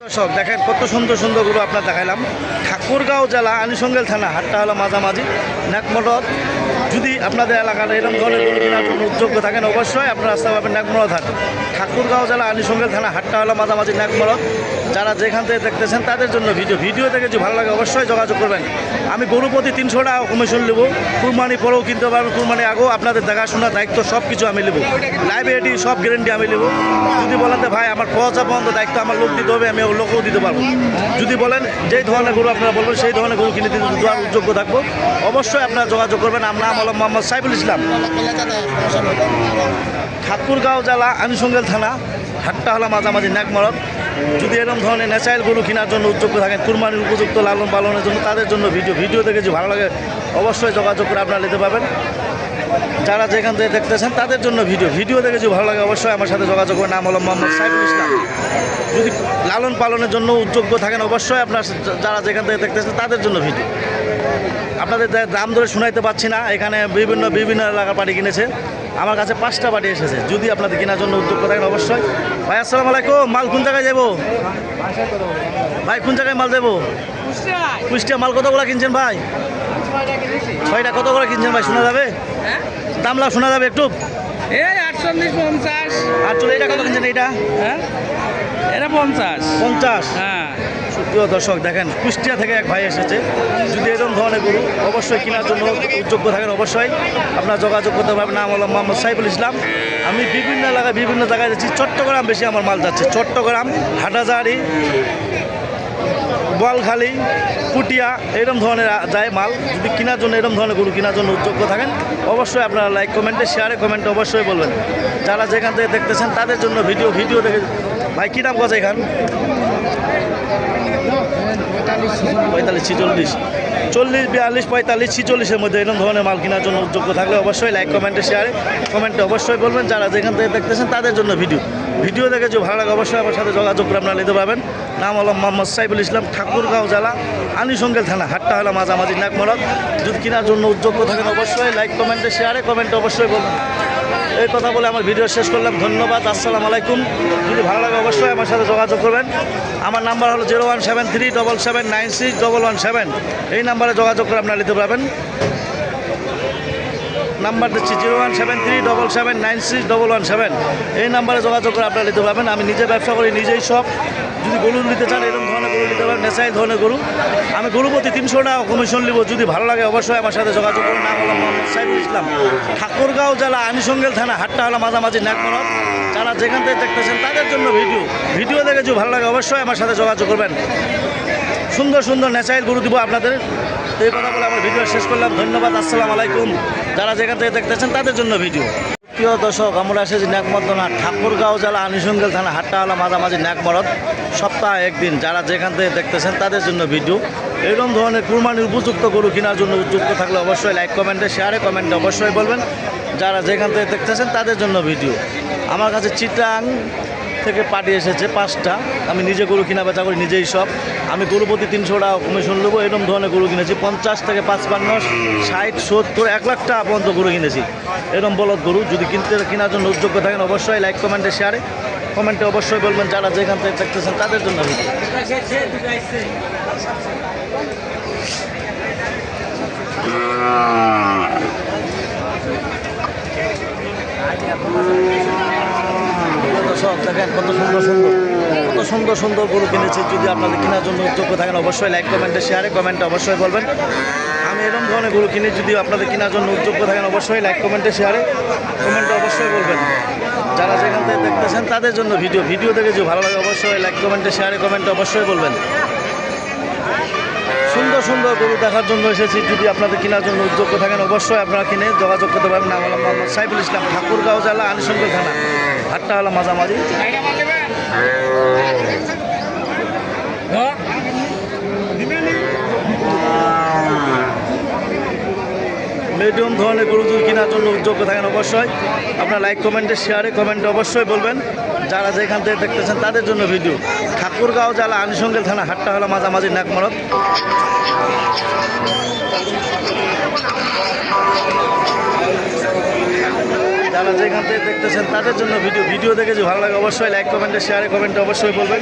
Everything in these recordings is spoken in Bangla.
দর্শক, দেখেন কত সুন্দর সুন্দর গরু আপনার দেখাইলাম। ঠাকুরগাঁও জেলা আনিসঙ্গেল থানা হাটটা হলো মাঝামাঝি নাকমরদ যদি আপনাদের এলাকার এরকম ধরনের গরু কেনার উদ্যোগ্য থাকেন, অবশ্যই আপনারা আসতে পারবেন নাকমরদ হাট ঠাকুরগাঁও জেলা আনিসঙ্গেল থানা, হাটটা হলো মাঝামাঝি নাকমরদ যারা যেখান থেকে দেখতেছেন তাদের জন্য ভিডিও। ভিডিও থেকে যদি ভালো লাগে, অবশ্যই যোগাযোগ করবেন। আমি গরু প্রতি তিনশো টাকা কমিশন নেব। কুরবানি পরেও কিনতে পারবেন কুরবানি আগেও আপনাদের দেখাশোনা দায়িত্ব সব কিছু আমি নেব। লাইব্রেরি, সব গ্যারেন্টি আমি নেব। যদি বলেন ভাই, আমার পচা বন্ধ, দায়িত্ব আমার লোক দিতে হবে আমি লোকও দিতে পারব। যদি বলেন যেই ধরনের গরু আপনারা বলবেন, সেই ধরনের গরু কিনে দিতে যোগ্য থাকব। অবশ্যই আপনারা যোগাযোগ করবেন। আমরা আমল মোহাম্মদ সাইফুল ইসলাম। ঠাকুরগাঁও জেলা আনুষঙ্গেল থানা, হাট্টা হলা মাঝামাঝি নাকমরদ যদি এরকম ধরনের ন্যাচারাল গরু কেনার জন্য উদ্যোগ থাকেন, কুরবানির উপযুক্ত লালন পালনের জন্য তাদের জন্য ভিডিও ভিডিও দেখে যদি ভালো লাগে, অবশ্যই যোগাযোগ করে আপনারা নিতে পারবেন। যারা যেখান থেকে দেখতেছেন, তাদের জন্য ভিডিও ভিডিও দেখে যদি ভালো লাগে, অবশ্যই আমার সাথে যোগাযোগ করে। নাম হলো মোহাম্মদ সাইফুল ইসলাম। যদি লালন পালনের জন্য উদ্যোগ্য থাকেন, অবশ্যই আপনার, যারা যেখান থেকে দেখতেছেন, তাদের জন্য ভিডিও। আপনাদের দাম ধরে শোনাইতে পারছি না এখানে বিভিন্ন বিভিন্ন এলাকার পার্টি কিনেছে। আমার কাছে পাঁচটা পার্টি এসেছে যদি আপনাদের কেনার জন্য উদ্যোগ থাকেন অবশ্যই। ভাই আসসালামু আলাইকুম মাল কোন জায়গায় যাব ভাই কোন জায়গায় মাল দেবো? কুষ্টিয়া মাল কতগুলো কিনছেন ভাই? ছয়টা কত করে কিনছেন ভাই শোনা যাবে? দামলা শোনা যাবে একটু। এই আটচল্লিশ পঞ্চাশ। আর চলে এটা কত কিনছেন এটা হ্যাঁ? এটা পঞ্চাশ। পঞ্চাশ। হ্যাঁ। সুপ্রিয় দর্শক, দেখেন, কুষ্টিয়া থেকে এক ভাই এসেছে। যদি এরকম ধরনের গরু অবশ্যই কেনার জন্য উদ্যোগ্য থাকেন, অবশ্যই আপনার যোগাযোগ করতে পারবেন নাম হলো মোহাম্মদ সাইফুল ইসলাম। আমি বিভিন্ন এলাকায়, বিভিন্ন জায়গায় যাচ্ছি। চট্টগ্রাম বেশি আমার মাল যাচ্ছে। চট্টগ্রাম, হাটাজারি, বোয়ালখালী, পুটিয়া, এরকম ধরনের যায় মাল। যদি কেনার জন্য, এরকম ধরনের গরু কেনার জন্য উদ্যোগ্য থাকেন, অবশ্যই আপনারা লাইক কমেন্টে শেয়ারে কমেন্টে অবশ্যই বলবেন। যারা যেখান থেকে দেখতেছেন, তাদের জন্য ভিডিও ভিডিও দেখে ভাই, কী দাম কথা এখান? পঁয়তাল্লিশ ছিচল্লিশ। চল্লিশ, বিয়াল্লিশ, পঁয়তাল্লিশ, ছিচল্লিশের মধ্যে এরকম ধরনের মাল কেনার জন্য যোগ্য থাকলে অবশ্যই লাইক কমেন্টে শেয়ারে কমেন্টে অবশ্যই বলবেন। যারা যেখান থেকে দেখতেছেন তাদের জন্য ভিডিও ভিডিও দেখে যদি ভালো লাগে অবশ্যই আমার সাথে যোগাযোগ করে আপনারা নিতে পারবেন। নাম হলো মোহাম্মদ সাইফুল ইসলাম, ঠাকুরগাঁও জেলা, আনিসঙ্গেল থানা, হাটটা হলো মাঝামাঝি নাকমরদ যদি কেনার জন্য উদ্যোগ্য থাকেন অবশ্যই লাইক কমেন্টে শেয়ারে কমেন্টে অবশ্যই বলবেন। এই কথা বলে আমার ভিডিও শেষ করলাম, ধন্যবাদ, আসসালামু আলাইকুম। যদি ভালো লাগে অবশ্যই আমার সাথে যোগাযোগ করবেন। আমার নাম্বার হলো zero one seven three double seven nine six double one seven এই নাম্বারে যোগাযোগ করে আপনারা নিতে পারবেন। নাম্বার দিচ্ছি zero one seven three double seven nine six double one seven. এই নাম্বারে যোগাযোগ করে আপনারা নিতে পারবেন। আমি নিজে ব্যবসা করি, নিজেই সব। যদি গরু নিতে চান, এরকম ধরনের গরু নিতে পারেন, নেশাই ধরনের গরু। আমি গরু প্রতি তিনশো টাকা কমিশন নিব। যদি ভালো লাগে অবশ্যই আমার সাথে যোগাযোগ করুন। নাম হলো মোহাম্মদ সাইফুল ইসলাম। ঠাকুরগাঁও জেলা আনিসঙ্গেল থানা, হাটটা হলো মাঝামাঝি নাকমরদ যারা যেখান থেকে দেখতেছেন, তাদের জন্য ভিডিও। ভিডিও দেখে যদি ভালো লাগে অবশ্যই আমার সাথে যোগাযোগ করবেন। সুন্দর সুন্দর ন্যাচারাল গরু দিব আপনাদের। এই কথা বলে আমার ভিডিও শেষ করলাম। ধন্যবাদ, আসসালাম আলাইকুম। যারা যেখান থেকে দেখতেছেন, তাদের জন্য ভিডিও। প্রিয় দর্শক, আমরা এসেছি ন্যাকমর্দনা ঠাকুরগাঁও জেলা আনিসঙ্গেল থানা, হাট্টাওয়ালা মাঝামাঝি ন্যাকমরদ। সপ্তাহে একদিন যারা যেখান থেকে দেখতেছেন, তাদের জন্য ভিডিও। এরকম ধরনের কুরবানির উপযুক্ত গরু কেনার জন্য উপযুক্ত থাকলে অবশ্যই লাইক, কমেন্টে, শেয়ারে কমেন্টে অবশ্যই বলবেন। যারা যেখান থেকে দেখতেছেন, তাদের জন্য ভিডিও। আমার কাছে চিটাং থেকে পাঠিয়ে এসেছে পাঁচটা। আমি নিজে গরু কিনা বেচা করি, নিজেই সব। আমি গরু প্রতি তিনশো টাকা কমিশন নেব এরকম ধরনের গরু কিনেছি পঞ্চাশ থেকে পাঁচপান্ন ষাট সত্তর এক লাখ টাকা পর্যন্ত গরু কিনেছি। এরকম বলদ গরু যদি কিনতে কেনার জন্য উদ্যোগ্য থাকেন অবশ্যই লাইক কমেন্টে শেয়ারে কমেন্টে অবশ্যই বলবেন যারা যেখান থেকে দেখতেছেন তাদের জন্য দর্শক দেখেন কত সুন্দর সুন্দর। সুন্দর সুন্দর গরু কিনেছি। যদি আপনাদের কেনার জন্য উদ্যোগ্য থাকেন, অবশ্যই লাইক কমেন্টে শেয়ারে কমেন্টে অবশ্যই বলবেন। আমি এরকম ধরনের গরু কিনে, যদি আপনাদের কেনার জন্য উদ্যোগ্য থাকেন, অবশ্যই লাইক কমেন্টে শেয়ারে কমেন্টে অবশ্যই বলবেন। যারা যেখান থেকে দেখতেছেন, তাদের জন্য ভিডিও ভিডিও দেখে যদি ভালো লাগে, অবশ্যই লাইক কমেন্টে শেয়ারে কমেন্টে অবশ্যই বলবেন। সুন্দর সুন্দর গরু দেখার জন্য এসেছি। যদি আপনাদের কেনার জন্য উদ্যোগ থাকেন, অবশ্যই আপনারা কিনে যোগাযোগ করতে পারবেন মোহাম্মদ সাইফুল ইসলাম, ঠাকুরগাঁও জেলা আনিসঙ্গল থানা। হাটটা হলো মাঝামাঝি। মিডিয়াম ধরনের গরু যদি কেনার জন্য উদ্যোগ্য থাকেন অবশ্যই। আপনার লাইক কমেন্টে শেয়ারে কমেন্টে অবশ্যই বলবেন। যারা যেখান থেকে দেখতেছেন তাদের জন্য ভিডিও ঠাকুরগাঁও জেলা আনিসঙ্গেল থানা, হাটটা হলো মাঝামাঝি নাকমরদ যারা যেখান থেকে দেখতেছেন তাদের জন্য ভিডিও ভিডিও দেখে যদি ভালো লাগে অবশ্যই লাইক কমেন্টে শেয়ারে কমেন্টে অবশ্যই বলবেন।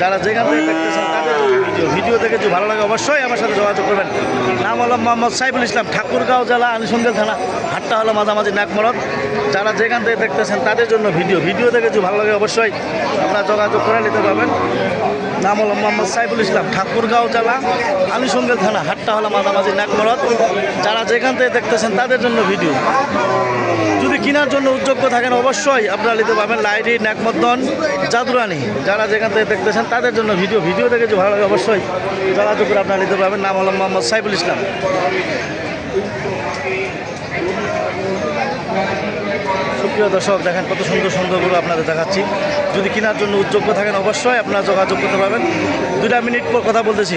যারা যেখান থেকে দেখতেছেন তাদের জন্য ভিডিও ভিডিও দেখে যদি ভালো লাগে অবশ্যই আমার সাথে যোগাযোগ করবেন। নাম হলো মোহাম্মদ সাইফুল ইসলাম, ঠাকুরগাঁও জেলা আনিসঙ্গেল থানা, হাটটা হলো মাঝামাঝি নাকমরদ যারা যেখান থেকে দেখতেছেন তাদের জন্য ভিডিও ভিডিও দেখে যদি ভালো লাগে অবশ্যই আপনারা যোগাযোগ করে নিতে পারবেন। নাম হলো মোহাম্মদ সাইফুল ইসলাম, ঠাকুরগাঁও জেলা আনিসঙ্গেল থানা, হাটটা হলো মাঝামাঝি নাকমরদ যারা যেখান থেকে দেখতেছেন তাদের জন্য ভিডিও। কেনার জন্য উদ্যোগ্য থাকেন অবশ্যই। আপনারা নিতে পারবেন লাইডি নাকমদ্দন জাদুরানি। যারা যেখান থেকে দেখতেছেন তাদের জন্য ভিডিও। ভিডিও দেখে যে ভালো লাগে অবশ্যই যোগাযোগ করে আপনারা নিতে পারবেন। নাম হলো মোহাম্মদ সাইফুল ইসলাম। সুপ্রিয় দর্শক, দেখেন কত সুন্দর সুন্দর গরু আপনাদের দেখাচ্ছি। যদি কেনার জন্য উদ্যোগ্য থাকেন অবশ্যই আপনারা যোগাযোগ করতে পারবেন। দুটা মিনিট পর কথা বলতেছি।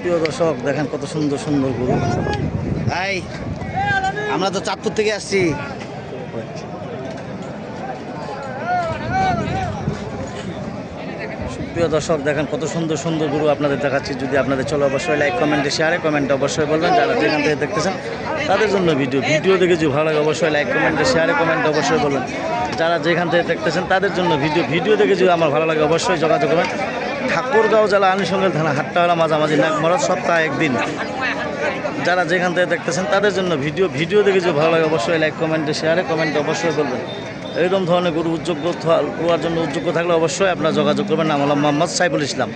প্রিয় দর্শক, দেখেন কত সুন্দর সুন্দর গরু। ভাই আমরা তো চাঁদপুর থেকে আসছি। প্রিয় দর্শক, দেখেন কত সুন্দর সুন্দর গরু আপনাদের দেখাচ্ছি। যদি আপনাদের চলো, অবশ্যই লাইক কমেন্টে শেয়ারে কমেন্টে অবশ্যই বলবেন। যারা যেখান থেকে দেখতেছেন তাদের জন্য ভিডিও। ভিডিও দেখে যদি ভালো লাগে, অবশ্যই লাইক কমেন্টে শেয়ারে কমেন্টে অবশ্যই বলবেন। যারা যেখান থেকে দেখতেছেন, তাদের জন্য ভিডিও। ভিডিও দেখে যদি আমার ভালো লাগে, অবশ্যই যোগাযোগ করবেন। ঠাকুরগাঁও জেলা আনিসঙ্গেল থানা, হাট্টাওয়ালা মাঝামাঝি নাকমরদ সপ্তাহে একদিন। যারা যেখান থেকে দেখতেছেন, তাদের জন্য ভিডিও। ভিডিও দেখে যদি ভালো লাগে, অবশ্যই লাইক কমেন্টে শেয়ারে কমেন্টে অবশ্যই বলবেন। এরকম ধরনের গরু উদ্যোগ্য হওয়ার জন্য উদ্যোগ্য থাকলে অবশ্যই আপনারা যোগাযোগ করবেন। হলো মোহাম্মদ সাইফুল ইসলাম।